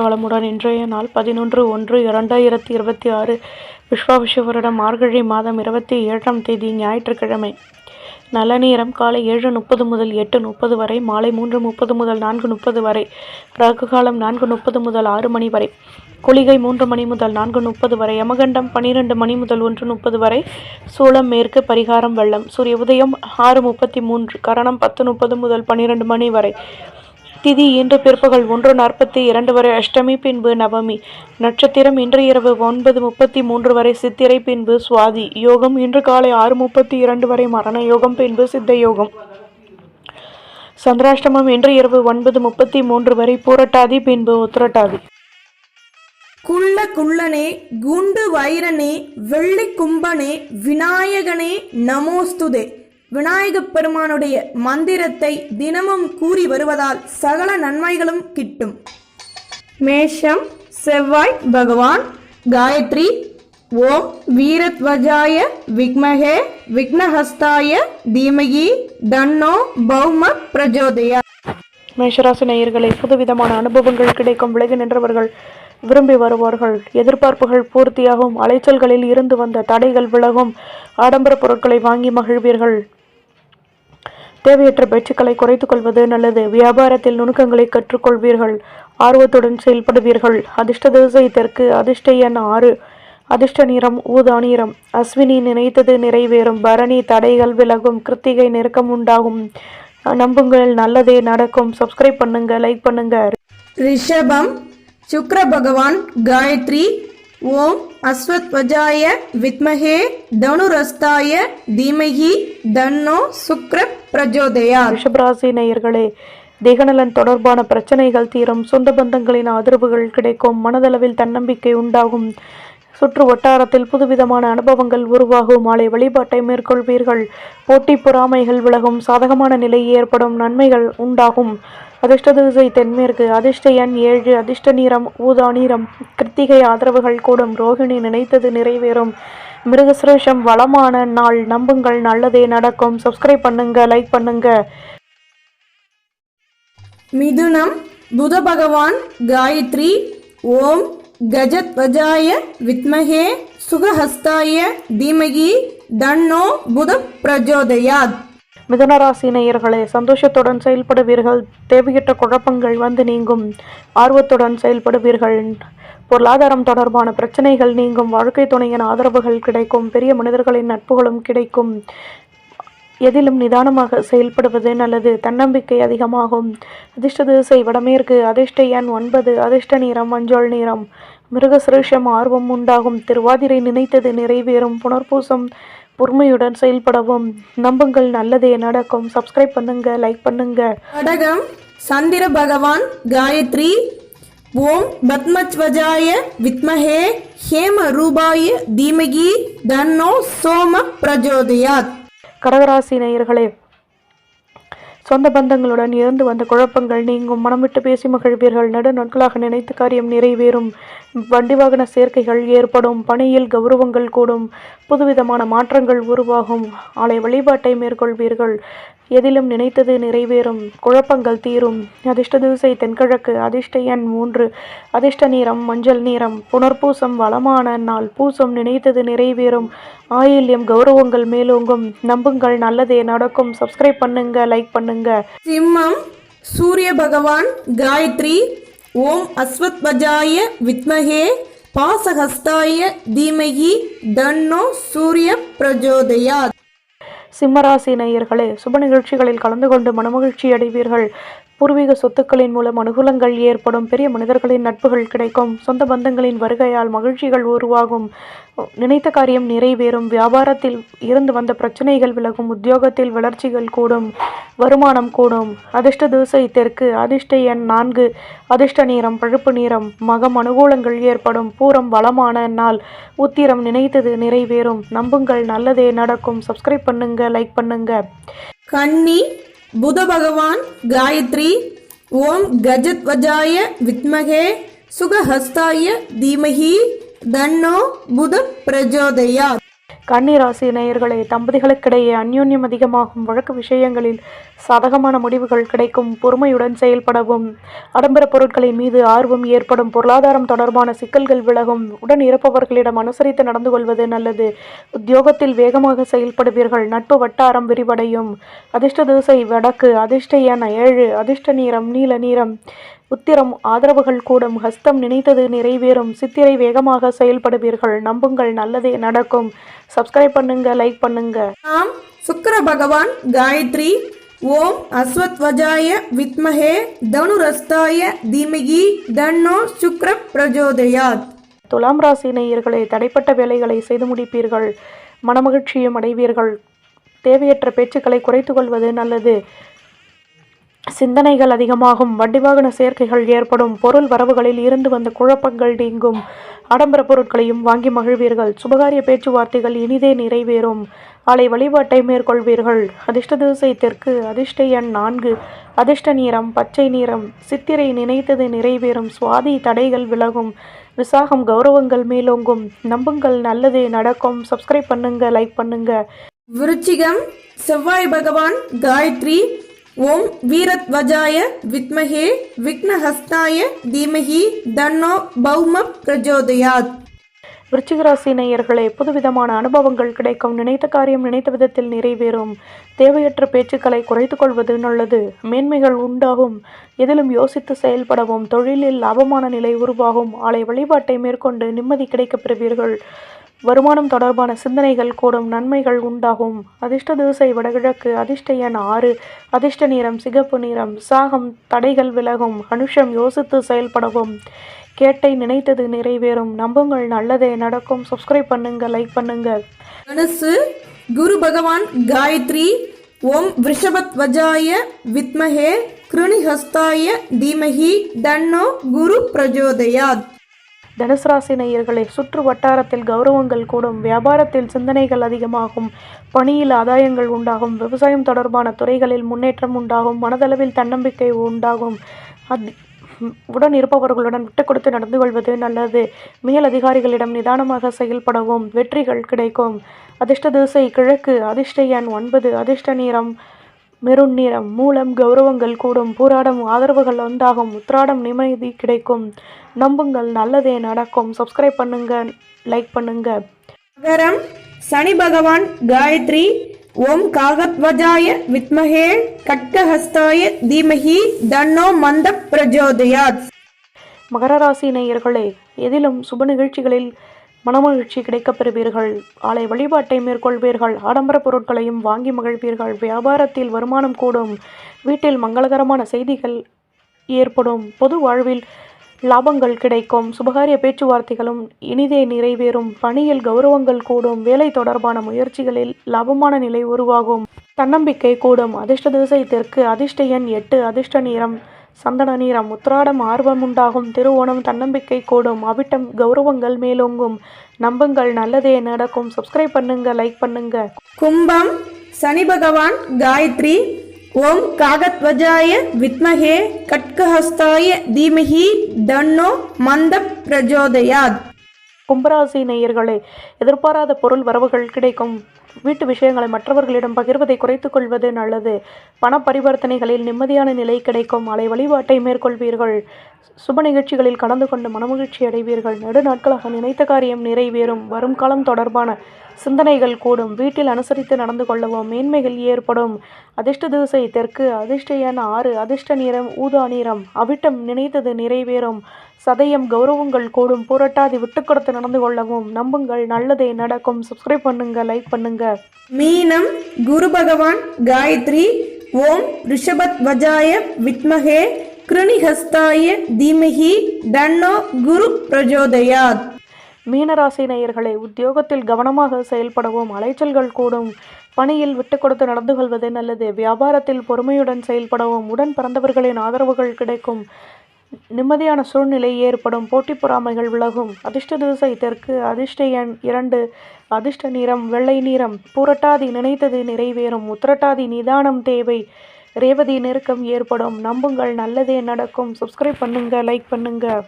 வளமுடன் இன்றைய நாள் பதினொன்று ஒன்று இரண்டாயிரத்தி இருபத்தி ஆறு விஸ்வாபிஷ வருடம் மார்கழி மாதம் இருபத்தி ஏழாம் தேதி ஞாயிற்றுக்கிழமை. நல்ல நேரம் காலை ஏழு முப்பது முதல் எட்டு முப்பது வரை மாலை மூன்று முப்பது முதல் நான்கு முப்பது வரை ராகு காலம் நான்கு முப்பது முதல் ஆறு மணி வரை குளிகை மூன்று மணி முதல் நான்கு முப்பது வரை யமகண்டம் பன்னிரெண்டு மணி முதல் ஒன்று முப்பது வரை சூளம் மேற்கு பரிகாரம் வெள்ளம் சூரிய உதயம் ஆறு முப்பத்தி மூன்று கரணம் பத்து முப்பது முதல் பன்னிரெண்டு மணி வரை திதி இன்று பிற்பகல் ஒன்று நாற்பத்தி இரண்டு வரை அஷ்டமி பின்பு நவமி. நட்சத்திரம் இன்று இரவு ஒன்பது முப்பத்தி மூன்று வரை சித்திரை பின்பு சுவாதி. யோகம் இன்று காலை ஆறு முப்பத்தி இரண்டு வரை மரண யோகம் பின்பு சித்த யோகம். சந்திராஷ்டமம் இன்று இரவு ஒன்பது முப்பத்தி மூன்று வரை பூரட்டாதி பின்பு உத்திரட்டாதி. குள்ள குள்ளனே குண்டு வைரனே வெள்ளி கும்பனே விநாயகனே நமோஸ்துதே. விநாயகப் பெருமானுடைய மந்திரத்தை தினமும் கூறி வருவதால் சகல நன்மைகளும் கிட்டும். மேஷம் செவ்வாய் பகவான் காயத்ரி ஓம் வீரத்வஜாய விக்மகே விக்னஹஸ்தாய தீமகி தன்னோ பௌம பிரஜோதயா. மேஷராசி நேயர்களை புதுவிதமான அனுபவங்கள் கிடைக்கும் விலகி நின்றவர்கள் விரும்பி வருவார்கள். எதிர்பார்ப்புகள் பூர்த்தியாகும். அலைச்சல்களில் இருந்து வந்த தடைகள் விலகும். ஆடம்பர பொருட்களை வாங்கி மகிழ்வீர்கள். தேவையற்ற பேச்சுக்களை குறைத்துக் கொள்வது நல்லது. வியாபாரத்தில் நுணுக்கங்களை கற்றுக்கொள்வீர்கள். ஆர்வத்துடன் செயல்படுவீர்கள். அதிர்ஷ்ட திசை தெற்கு அதிர்ஷ்ட எண் ஆறு. அதிர்ஷ்ட நிறம் ஊதா நிறம். அஸ்வினி நினைத்தது நிறைவேறும். பரணி தடைகள் விலகும். கிருத்திகை நெருக்கம் உண்டாகும். நம்புங்கள் நல்லதே நடக்கும். சப்ஸ்கிரைப் பண்ணுங்க லைக் பண்ணுங்க. ரிஷபம் சுக்ர பகவான் காயத்ரி ஓம் அஸ்வத்வஜாய வித்மகே தனுரஸ்தாய தீமகி தன்னோ சுக்ர பிரஜோதயா ரிஷபராசி நேயர்களே தேகநலன் தொடர்பான பிரச்சனைகள் தீரும் சொந்த பந்தங்களின் ஆதரவுகள் கிடைக்கும். மனதளவில் தன்னம்பிக்கை உண்டாகும். சுற்று வட்டாரத்தில் புதுவிதமான அனுபவங்கள் உருவாகும். மாலை வழிபாட்டை மேற்கொள்வீர்கள். போட்டி பொறாமைகள் விலகும். சாதகமான நிலை ஏற்படும் நன்மைகள் உண்டாகும். அதிர்ஷ்ட திசை தென்மேற்கு. அதிர்ஷ்ட எண் ஏழு. அதிர்ஷ்ட நிறம் ஊதா நிறம். கிருத்திகை ஆதரவுகள் கூடும். ரோகிணி நினைத்தது நிறைவேறும். மிருகசுரேஷம் வளமான நாள். நம்புங்கள். நல்லதே நடக்கும். சப்ஸ்கிரைப் பண்ணுங்க. லைக் பண்ணுங்க. மிதுனம் புத பகவான் காயத்ரி. ஓம் கஜத்வஜாய வித்மகே சுகஹஸ்தாய தீமகி தன்னோ புத பிரஜோதயாத். மிதனராசி நேயர்களே சந்தோஷத்துடன் செயல்படுவீர்கள். தேவையற்ற குழப்பங்கள் வந்து நீங்கும். ஆர்வத்துடன் செயல்படுவீர்கள். பொருளாதாரம் தொடர்பான பிரச்சனைகள் நீங்கும். வாழ்க்கை துணையின் ஆதரவுகள் கிடைக்கும். பெரிய மனிதர்களின் நட்புகளும் கிடைக்கும். எதிலும் நிதானமாக செயல்படுவது நல்லது. தன்னம்பிக்கை அதிகமாகும். அதிர்ஷ்ட திசை வடமேற்கு. அதிர்ஷ்ட எண் ஒன்பது. அதிர்ஷ்ட நிறம் மஞ்சள் நிறம். மிருகசிரேஷம் ஆர்வம் உண்டாகும். திருவாதிரை நினைத்தது நிறைவேறும். புனர்பூசம் பொறுமையுடன் செயல்படவும். நம்புங்கள். நல்லதே நடக்கும். சப்ஸ்கிரைப் பண்ணுங்க. லைக் பண்ணுங்க. கடகம். சந்திர பகவான். காயத்ரி. ஓம் பத்மத்வஜாய வித்மஹே. ஹேம ரூபாய தீமகி. தன்னோ சோம பிரஜோதயாத். கடகராசி நேயர்களே சொந்த பந்தங்களுடன் இருந்து வந்த குழப்பங்கள் நீங்கும். மனம் விட்டு பேசி மகிழ்வீர்கள். நடு நாட்களாக நினைத்த காரியம் நிறைவேறும். வண்டி வாகன சேர்க்கைகள் ஏற்படும். பணியில் கௌரவங்கள் கூடும். புதுவிதமான மாற்றங்கள் உருவாகும். ஆலை வழிபாட்டை மேற்கொள்வீர்கள். எதிலும் நினைத்தது நிறைவேறும் குழப்பங்கள் தீரும். அதிர்ஷ்ட திசை தென்கிழக்கு அதிர்ஷ்ட எண் மூன்று அதிர்ஷ்ட நிறம் மஞ்சள் நிறம் புனர்பூசம் வளமான நாள் பூசம் நினைத்தது நிறைவேறும். ஆயில்யம் கௌரவங்கள் மேலோங்கும். நம்புங்கள் நல்லதே நடக்கும். சப்ஸ்கிரைப் பண்ணுங்க லைக் பண்ணுங்க. சிம்மம் சூரிய பகவான் காயத்ரி ஓம் அஸ்வத்வஜாய வித்மகே பாசஹஸ்தாய தீமகி தன்னோ சூரிய பிரஜோதயாத். சிம்மராசி நேயர்களே சுப நிகழ்ச்சிகளில் கலந்து கொண்டு மனமகிழ்ச்சி அடைவீர்கள் பூர்வீக சொத்துக்களின் மூலம் அனுகூலங்கள் ஏற்படும். பெரிய மனிதர்களின் நட்புகள் கிடைக்கும். சொந்த பந்தங்களின் வருகையால் மகிழ்ச்சிகள் உருவாகும். நினைத்த காரியம் நிறைவேறும். வியாபாரத்தில் இருந்து வந்த பிரச்சனைகள் விலகும். உத்தியோகத்தில் வளர்ச்சிகள் கூடும். வருமானம் கூடும். அதிர்ஷ்ட தூசை தெற்கு. அதிர்ஷ்ட எண் நான்கு. அதிர்ஷ்ட நீரம் பழுப்பு நீரம் மகம் அனுகூலங்கள் ஏற்படும். பூரம் வளமான நாள். உத்திரம் நினைத்தது நிறைவேறும். நம்புங்கள். நல்லதே நடக்கும். சப்ஸ்கிரைப் பண்ணுங்க. லைக் பண்ணுங்க. கன்னி புத பகவான் காயத்ரி ஓம் கஜத்வஜாய வித்மகே சுகஹஸ்தாய தீமகி தன்னோ புத பிரஜோதயா கன்னிராசி நேயர்களே தம்பதிகளுக்கிடையே அந்யோன்யம் அதிகமாகும். வழக்கு விஷயங்களில் சாதகமான முடிவுகள் கிடைக்கும். பொறுமையுடன் செயல்படவும். ஆடம்பர பொருட்களின் மீது ஆர்வம் ஏற்படும். பொருளாதாரம் தொடர்பான சிக்கல்கள் விலகும். உடன் இருப்பவர்களிடம் அனுசரித்து நடந்து கொள்வது நல்லது. உத்தியோகத்தில் வேகமாக செயல்படுவீர்கள். நட்பு வட்டாரம் விரிவடையும். அதிர்ஷ்ட திசை வடக்கு. அதிர்ஷ்ட என ஏழு. அதிர்ஷ்ட நீரம் நீல நீரம் உத்திரம் ஆதரவுகள் கூடும் ஹஸ்தம் நினைத்தது நிறைவேறும் சித்திரை வேகமாக செயல்படுவீர்கள் நம்புங்கள் நல்லதே நடக்கும். சப்ஸ்கிரைப் பண்ணுங்க லைக் பண்ணுங்க. நாம் சுக்கிர பகவான் காயத்ரி ஓம் அஸ்வத்வஜாய வித்மஹே தனுரஸ்தாய தீமகி தன்னோ சுக்ர பிரஜோதயாத். துலாம் ராசி நேயர்களே தடைப்பட்ட வேலைகளை செய்து முடிப்பீர்கள் மனமகிழ்ச்சியும் அடைவீர்கள். தேவையற்ற பேச்சுக்களை குறைத்து கொள்வது நல்லது. சிந்தனைகள் அதிகமாகும் வண்டி வாகன சேர்க்கைகள் ஏற்படும் பொருள் வரவுகளில் இருந்து வந்த குழப்பங்கள் நீங்கும். ஆடம்பர பொருட்களையும் வாங்கி மகிழ்வீர்கள். சுபகாரிய பேச்சுவார்த்தைகள் இனிதே நிறைவேறும். ஆலை வழிபாட்டை மேற்கொள்வீர்கள். அதிர்ஷ்ட திசை தெற்கு அதிர்ஷ்ட எண் நான்கு. அதிர்ஷ்ட நீரம் பச்சை நீரம் சித்திரை நினைத்தது நிறைவேறும். சுவாதி தடைகள் விலகும். விசாகம் கௌரவங்கள் மேலோங்கும். நம்புங்கள் நல்லதே நடக்கும். சப்ஸ்கிரைப் பண்ணுங்க லைக் பண்ணுங்க. விருச்சிகம் செவ்வாய் பகவான் காயத்ரி ஓம் வீரத்வஜாய வித்மகே விக்னஹஸ்தாய தீமகி தன்னோ பௌம பிரஜோதயாத். விருச்சிகராசி நேயர்களே புதுவிதமான அனுபவங்கள் கிடைக்கும். நினைத்த காரியம் நினைத்த விதத்தில் நிறைவேறும். தேவையற்ற பேச்சுக்களை குறைத்து கொள்வது நல்லது. மேன்மைகள் உண்டாகும். எதிலும் யோசித்து செயல்படவும் தொழிலில் லாபமான நிலை உருவாகும். ஆலை வழிபாட்டை மேற்கொண்டு நிம்மதி கிடைக்கப் பெறுவீர்கள். வருமானம் தொடர்பான சிந்தனைகள் கூடும் நன்மைகள் உண்டாகும். அதிர்ஷ்ட திசை வடகிழக்கு அதிர்ஷ்ட எண் ஆறு. அதிர்ஷ்ட நிறம் சிகப்பு நிறம். சாகம் தடைகள் விலகும். அனுஷம் யோசித்து செயல்படவும். கேட்டை நினைத்தது நிறைவேறும். நம்புங்கள் நல்லதே நடக்கும். சப்ஸ்கிரைப் பண்ணுங்க லைக் பண்ணுங்க. தனுசு குரு பகவான் காயத்ரி ஓம் விருஷபத்வஜாய வித்மஹே கிருணிஹஸ்தாய தீமஹி தன்னோ குரு பிரஜோதயாத். தனுசு ராசி நேயர்களே சுற்று வட்டாரத்தில் கௌரவங்கள் கூடும் வியாபாரத்தில் சிந்தனைகள் அதிகமாகும் பணியில் ஆதாயங்கள் உண்டாகும் விவசாயம் தொடர்பான துறைகளில் முன்னேற்றம் உண்டாகும் மனதளவில் தன்னம்பிக்கை உண்டாகும். அத் உடன் இருப்பவர்களுடன் விட்டு கொடுத்து நடந்து கொள்வது நல்லது. மேல் அதிகாரிகளிடம் நிதானமாக செயல்படவும் வெற்றிகள் கிடைக்கும். அதிர்ஷ்ட திசை கிழக்கு அதிர்ஷ்ட எண் ஒன்பது அதிர்ஷ்ட நிறம் மெருண் நிறம் மூலம் கௌரவங்கள் கூடும் பூராடம் ஆதரவுகள் உண்டாகும் உத்ராடம் நிம்மதி கிடைக்கும். நம்புங்கள் நல்லதே நடக்கும். சப்ஸ்கிரைப் பண்ணுங்க லைக் பண்ணுங்க. மகரம் சனி பகவான் காயத்ரி ஓம் காகத்வஜாய வித்மஹே கட்கஹஸ்தாய தீமஹி தன்னோ மந்த பிரஜோதயாத். மகர ராசி நேயர்களே எதிலும் சுப நிகழ்ச்சிகளில் மனமகிழ்ச்சி கிடைக்கப் பெறுவீர்கள் ஆலை வழிபாட்டை மேற்கொள்வீர்கள். ஆடம்பர பொருட்களையும் வாங்கி மகிழ்வீர்கள். வியாபாரத்தில் வருமானம் கூடும். வீட்டில் மங்களகரமான செய்திகள் ஏற்படும். பொது வாழ்வில் லாபங்கள் கிடைக்கும். சுபகாரிய பேச்சுவார்த்தைகளும் இனிதே நிறைவேறும். பணியில் கௌரவங்கள் கூடும். வேலை தொடர்பான முயற்சிகளில் லாபமான நிலை உருவாகும். தன்னம்பிக்கை கூடும். அதிர்ஷ்ட திசை தெற்கு. அதிர்ஷ்ட எண் எட்டு. அதிர்ஷ்ட நிறம் சந்தன நீரம் உத்திராடம் ஆர்வம் உண்டாகும். திருவோணம் தன்னம்பிக்கை கூடும். அவிட்டம் கௌரவங்கள் மேலோங்கும். நம்புங்கள் நல்லதே நடக்கும். சப்ஸ்கிரைப் பண்ணுங்க லைக் பண்ணுங்க. கும்பம் சனி பகவான் காயத்ரி. ஓம் காகத்வஜாய வித்மகே. கட்கஹஸ்தாய தீமஹி தன்னோ மந்த பிரஜோதயாத். கும்பராசி நேயர்களே எதிர்பாராத பொருள் வரவுகள் கிடைக்கும். வீட்டு விஷயங்களை மற்றவர்களிடம் பகிர்வதை குறைத்துக் கொள்வது நல்லது. பண பரிவர்த்தனைகளில் நிம்மதியான நிலை கிடைக்கும். அலை வழிபாட்டை மேற்கொள்வீர்கள். சுப நிகழ்ச்சிகளில் கலந்து கொண்டு மனமகிழ்ச்சி அடைவீர்கள். நெடுநாட்களாக நினைத்த காரியம் நிறைவேறும். வரும் காலம் தொடர்பான சிந்தனைகள் கூடும். வீட்டில் அனுசரித்து நடந்து கொள்ளவும் மேன்மைகள் ஏற்படும். அதிர்ஷ்ட திசை தெற்கு அதிர்ஷ்ட எண் ஆறு அதிர்ஷ்ட நிறம் ஊதா நிறம். அவிட்டம் நினைத்தது நிறைவேறும். சதயம் கௌரவங்கள் கூடும். புரட்டாதி விட்டு கொடுத்து நடந்து கொள்ளவும். நம்புங்கள் நல்லதே நடக்கும். சப்ஸ்கிரைப் பண்ணுங்க லைக் பண்ணுங்க. மீனம் குரு பகவான் காயத்ரி ஓம் ரிஷபத் வஜாய வித்மகே கிருணிஹஸ்தாய தீமகி தன்னோ குரு பிரஜோதயாத். மீனராசி நேயர்களே உத்தியோகத்தில் கவனமாக செயல்படவும் அலைச்சல்கள் கூடும். பணியில் விட்டு கொடுத்து நடந்து கொள்வது நல்லது. வியாபாரத்தில் பொறுமையுடன் செயல்படவும் உடன் பிறந்தவர்களின் ஆதரவுகள் கிடைக்கும். நிம்மதியான சூழ்நிலை ஏற்படும். போட்டி பொறாமைகள் விலகும். அதிர்ஷ்ட திசை தெற்கு அதிர்ஷ்ட எண் இரண்டு அதிர்ஷ்ட நிறம் வெள்ளை நிறம். பூரட்டாதி நினைத்தது நிறைவேறும். உத்திரட்டாதி நிதானம் தேவை. ரேவதி நெருக்கம் ஏற்படும். நம்புங்கள். நல்லதே நடக்கும். சப்ஸ்கிரைப் பண்ணுங்கள் லைக் பண்ணுங்கள்